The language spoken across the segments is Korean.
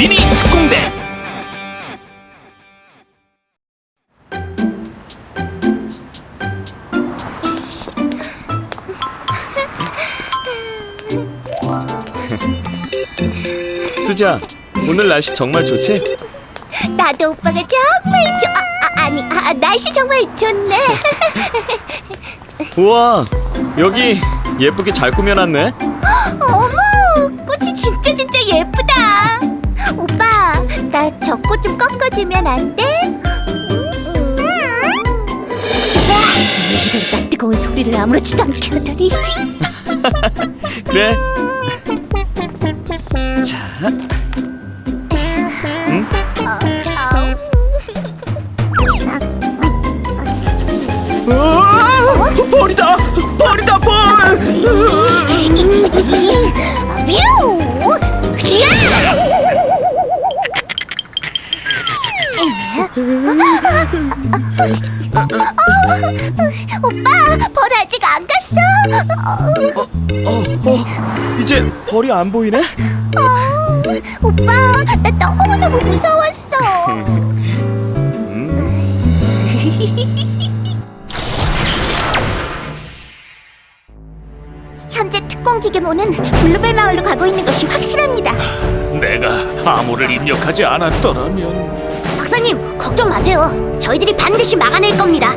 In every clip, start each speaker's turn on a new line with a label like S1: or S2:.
S1: 미니 특공대
S2: 수지야, 오늘 날씨 정말 좋지?
S3: 나도 오빠가 정말 좋아. 아, 아니, 아, 날씨 정말 좋네.
S2: 우와, 여기 예쁘게 잘 꾸며놨네.
S3: 어머, 꽃이 진짜 진짜 예쁘다. 오빠, 나저꽃 좀 꺾어주면 안 돼? 이런 나 뜨거운 소리를 아무렇지도 않게 하다니.
S2: 그래. 자, 벌이다, 벌이다, 벌.
S3: 뮤! 오빠, 벌 아직 안 갔어?
S2: 어, 어, 이제 벌이 안 보이네.
S3: 어, 오빠, 나 너무너무 무서웠어. 현재 특공 기계모는 블루벨 마을로 가고 있는 것이 확실합니다.
S1: 내가 암호를 입력하지 않았더라면
S3: 박사님, 걱정 마세요. 저희들이 반드시 막아낼 겁니다.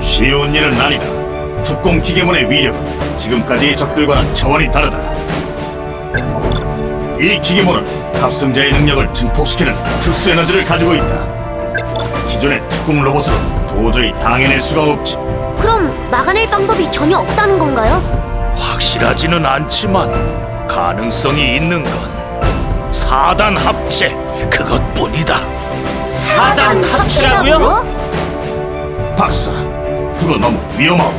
S4: 쉬운 일은 아니다. 특공 기계문의 위력은 지금까지의 적들과는 차원이 다르다. 이 기계문은 탑승자의 능력을 증폭시키는 특수 에너지를 가지고 있다. 기존의 특공 로봇으로 도저히 당해낼 수가 없지.
S3: 그럼 막아낼 방법이 전혀 없다는 건가요?
S1: 확실하지는 않지만 가능성이 있는 건 사단 합체 그것뿐이다. 사단
S4: 박사, 그거 너무 위험하고.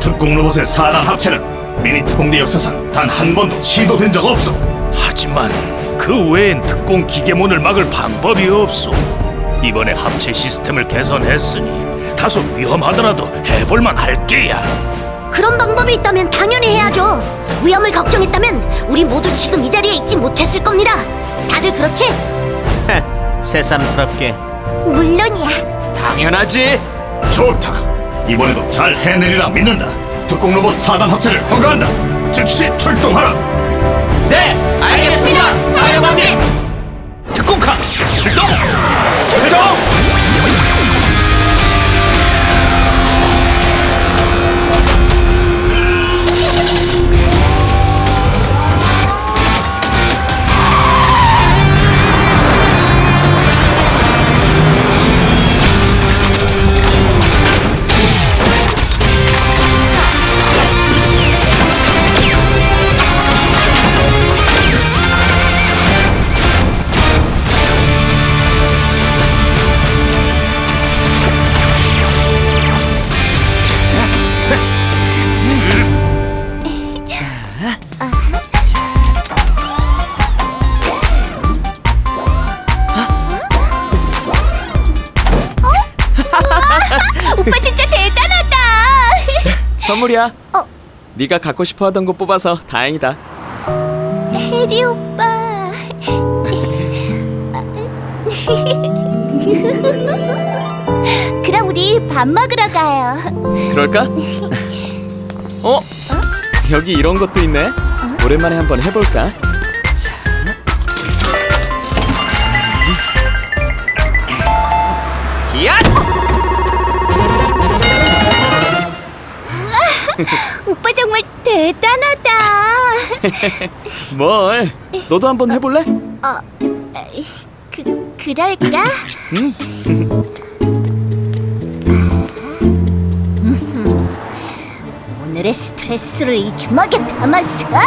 S4: 특공 로봇의 사단 합체는 미니 특공대 역사상 단 한 번도 시도된 적 없어.
S1: 하지만 그 외엔 특공 기계문을 막을 방법이 없소. 이번에 합체 시스템을 개선했으니 다소 위험하더라도 해볼만 할 게야.
S3: 그런 방법이 있다면 당연히 해야죠. 위험을 걱정했다면 우리 모두 지금 이 자리에 있지 못했을 겁니다. 다들 그렇지?
S5: 새삼스럽게
S3: 물론이야.
S2: 당연하지.
S4: 좋다. 이번에도 잘 해내리라 믿는다. 특공 로봇 사단 합체를 허가한다. 즉시 출동하라.
S2: 네, 알 선물이야.
S3: 어.
S2: 네가 갖고 싶어 하던 거 뽑아서 다행이다.
S3: 해리 오빠. 그럼 우리 밥 먹으러 가요.
S2: 그럴까? 어? 여기 이런 것도 있네. 오랜만에 한번 해볼까?
S3: 오빠 정말 대단하다.
S2: 뭘? 너도 한번 해볼래?
S3: 어, 에이, 그 그럴까? 오늘의 스트레스를 이 주먹에 담아서 야!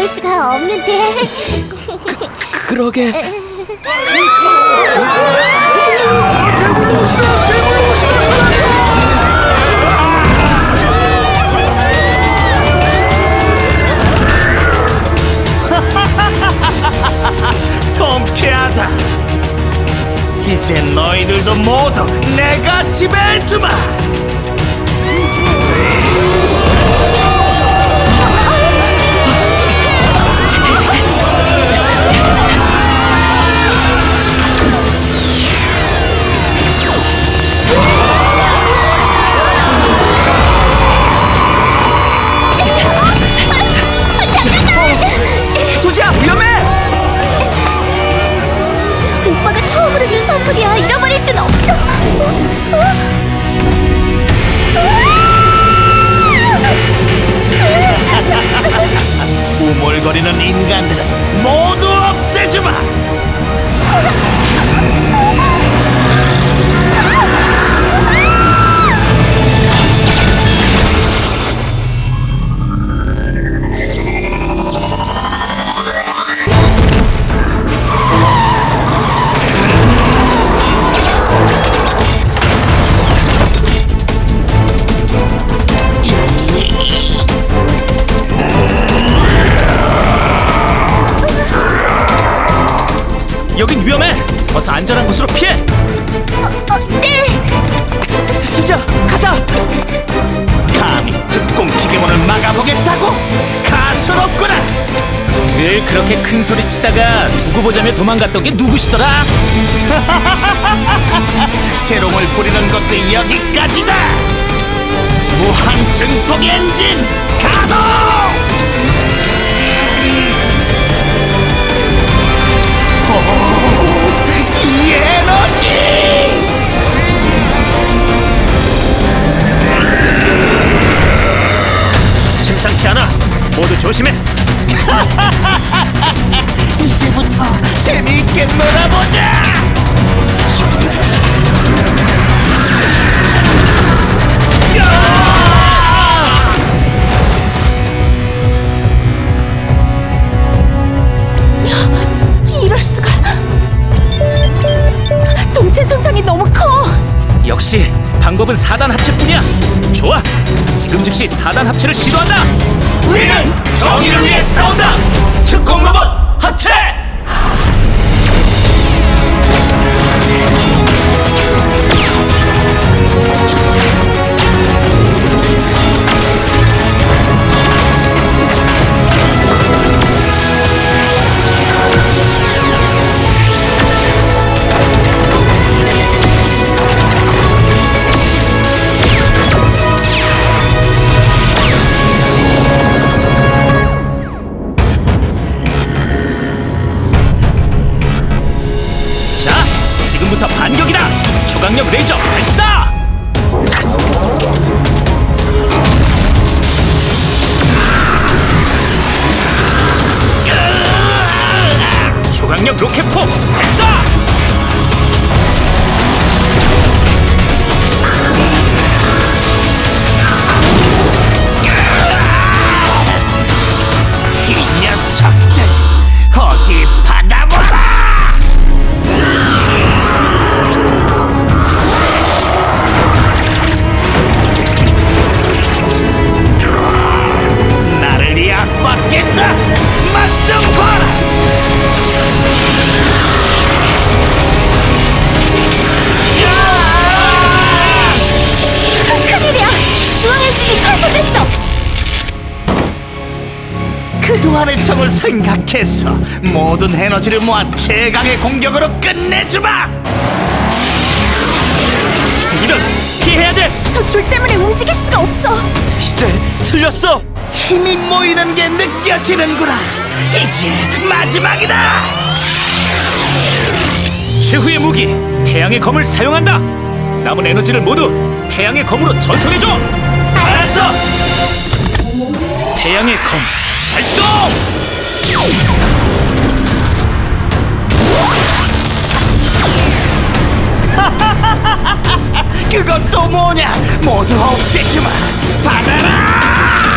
S3: 나올 수가 없는데.
S2: 그러게.
S1: Dinan inggan tidak. 어서 안전한 곳으로 피해.
S3: 어, 네.
S1: 수지야, 가자.
S5: 감히 특공 기계문을 막아보겠다고? 가스롭구나!
S1: 늘 그렇게 큰 소리 치다가 두고 보자며 도망갔던 게 누구시더라?
S5: 재롱을 부리는 것도 여기까지다! 무한 증폭 엔진 가동!
S1: 심상치 않아. 모두 조심해.
S5: 이제부터 재미있게 놀아보자!
S3: 이
S1: 방법은 4단 합체뿐이야. 좋아. 지금 즉시 4단 합체를 시도한다. 우리는 정의를 위해 싸운다. 특공 로봇 합체. 초강력 레이저 발사. 초강력 로켓포
S5: 생각해서 모든 에너지를 모아 최강의 공격으로 끝내주마!
S1: 이런 피해야 돼.
S3: 저 줄 때문에 움직일 수가 없어.
S1: 이제 틀렸어.
S5: 힘이 모이는 게 느껴지는구나! 이제 마지막이다!
S1: 최후의 무기 태양의 검을 사용한다. 남은 에너지를 모두 태양의 검으로 전송해줘. 알았어. 태양의 검 발동.
S5: 그건 또 뭐냐? 모두 없애주마! 받아라!